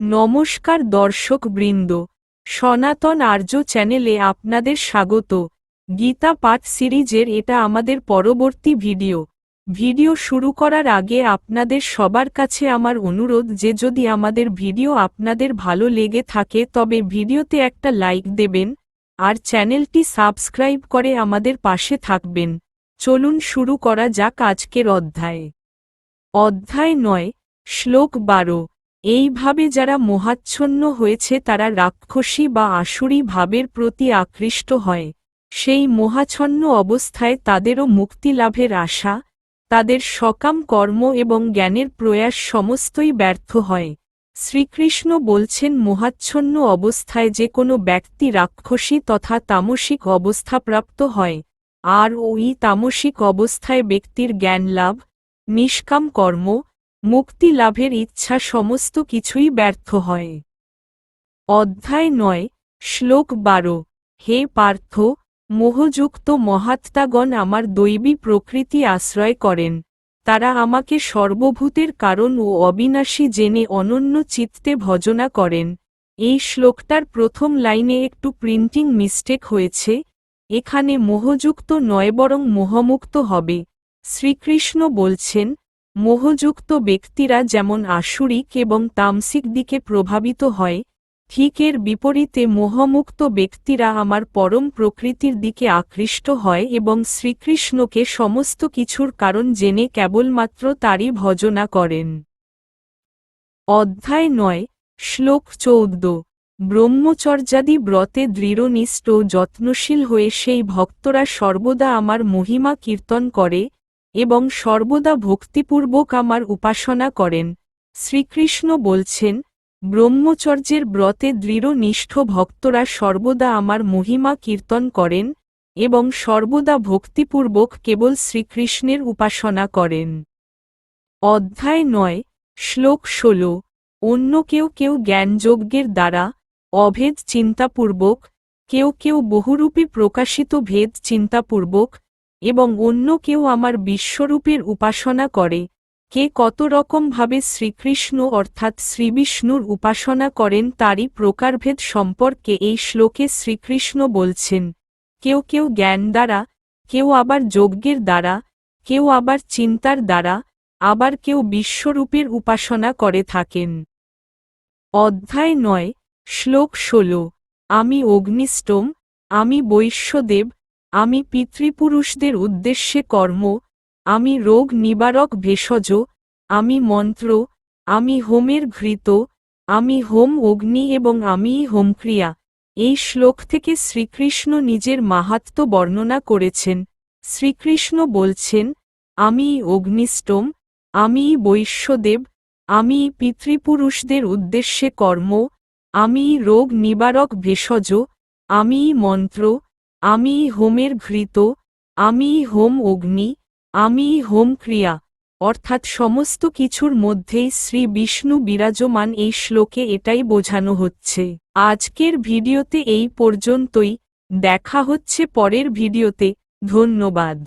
নমস্কার দর্শক বৃন্দ, সনাতন আর্য চ্যানেলে আপনাদের স্বাগত। গীতা পাঠ সিরিজের এটা আমাদের পরবর্তী ভিডিও। ভিডিও শুরু করার আগে আপনাদের সবার কাছে আমার অনুরোধ যে যদি আমাদের ভিডিও আপনাদের ভালো লেগে থাকে তবে ভিডিওতে একটা লাইক দেবেন, আর চ্যানেলটি সাবস্ক্রাইব করে আমাদের পাশে থাকবেন। চলুন শুরু করা যাক আজকের অধ্যায়। অধ্যায় নয়, শ্লোক বারো। এইভাবে যারা মোহাচ্ছন্ন হয়েছে তারা রাক্ষসী বা আসুরি ভাবের প্রতি আকৃষ্ট হয়। সেই মোহাচ্ছন্ন অবস্থায় তাদেরও মুক্তিলাভের আশা, তাদের সকাম কর্ম এবং জ্ঞানের প্রয়াস সমস্তই ব্যর্থ হয়। শ্রীকৃষ্ণ বলছেন, মোহাচ্ছন্ন অবস্থায় যে কোনো ব্যক্তি রাক্ষসী তথা তামসিক অবস্থাপ্রাপ্ত হয়। আর ওই তামসিক অবস্থায় ব্যক্তির জ্ঞান লাভ, নিষ্কাম কর্ম মুক্তি লাভের ইচ্ছা সমস্ত কিছুই ব্যর্থ হয়। অধ্যায় নয়, শ্লোক বারো, হে পার্থ, মোহযুক্ত মহাত্মাগণ আমার দৈবী প্রকৃতি আশ্রয় করেন। তারা আমাকে সর্বভূতের কারণ ও অবিনাশী জেনে অনন্য চিত্তে ভজনা করেন। এই শ্লোকটার প্রথম লাইনে একটু প্রিন্টিং মিস্টেক হয়েছে। এখানে মোহযুক্ত নয় বরং মোহমুক্ত হবে। শ্রীকৃষ্ণ বলছেন মোহযুক্ত ব্যক্তিরা যেমন আসুরিক এবং তামসিক দিকে প্রভাবিত হয়, ঠিক এর বিপরীতে মোহমুক্ত ব্যক্তিরা আমার পরম প্রকৃতির দিকে আকৃষ্ট হয় এবং শ্রীকৃষ্ণকে সমস্ত কিছুর কারণ জেনে কেবলমাত্র তারই ভজনা করেন। অধ্যায় নয়, শ্লোক চৌদ্দ। ব্রহ্মচর্যাদি ব্রতে দৃঢ়নিষ্ঠ যত্নশীল হয়ে সেই ভক্তরা সর্বদা আমার মহিমা কীর্তন করে এবং সর্বদা ভক্তিপূর্বক আমার উপাসনা করেন। শ্রীকৃষ্ণ বলছেন, ব্রহ্মচর্যের ব্রতে দৃঢ় নিষ্ঠ ভক্তরা সর্বদা আমার মহিমা কীর্তন করেন এবং সর্বদা ভক্তিপূর্বক কেবল শ্রীকৃষ্ণের উপাসনা করেন। অধ্যায় নয়, শ্লোক ষোল, অন্য কেউ কেউ জ্ঞানযজ্ঞের দ্বারা অভেদ চিন্তাপূর্বক, কেউ কেউ বহুরূপী প্রকাশিত ভেদ চিন্তাপূর্বক এবং অন্য কেউ আমার বিশ্বরূপের উপাসনা করে। কে কত রকমভাবে শ্রীকৃষ্ণ অর্থাৎ শ্রীবিষ্ণুর উপাসনা করেন তারই প্রকারভেদ সম্পর্কে এই শ্লোকে শ্রীকৃষ্ণ বলছেন। কেউ কেউ জ্ঞান দ্বারা, কেউ আবার যজ্ঞের দ্বারা, কেউ আবার চিন্তার দ্বারা, আবার কেউ বিশ্বরূপের উপাসনা করে থাকেন। অধ্যায় নয়, শ্লোক ষোলো, আমি অগ্নিষ্টম, আমি বৈশ্যদেব আমি পিতৃপুরুষদের উদ্দেশ্যে কর্ম, আমি রোগ নিবারক ভেষজ, আমি মন্ত্র, আমি হোমের ঘৃত, আমি হোম অগ্নি এবং আমি হোমক্রিয়া এই শ্লোক থেকে শ্রীকৃষ্ণ নিজের মাহাত্ম বর্ণনা করেছেন। শ্রীকৃষ্ণ বলছেন, আমি অগ্নিষ্টম, আমি বৈশ্যদেব, আমি পিতৃপুরুষদের উদ্দেশ্যে কর্ম, আমি রোগ নিবারক ভেষজ, আমি মন্ত্র আমি হোমের ঘৃত, আমি হোম অগ্নি, আমি হোম ক্রিয়া, অর্থাৎ সমস্ত কিছুর মধ্যেই শ্রী বিষ্ণু বিরাজমান এই শ্লোকে এটাই বোঝানো হচ্ছে। আজকের ভিডিওতে এই পর্যন্তই, দেখা হচ্ছে পরের ভিডিওতে, ধন্যবাদ।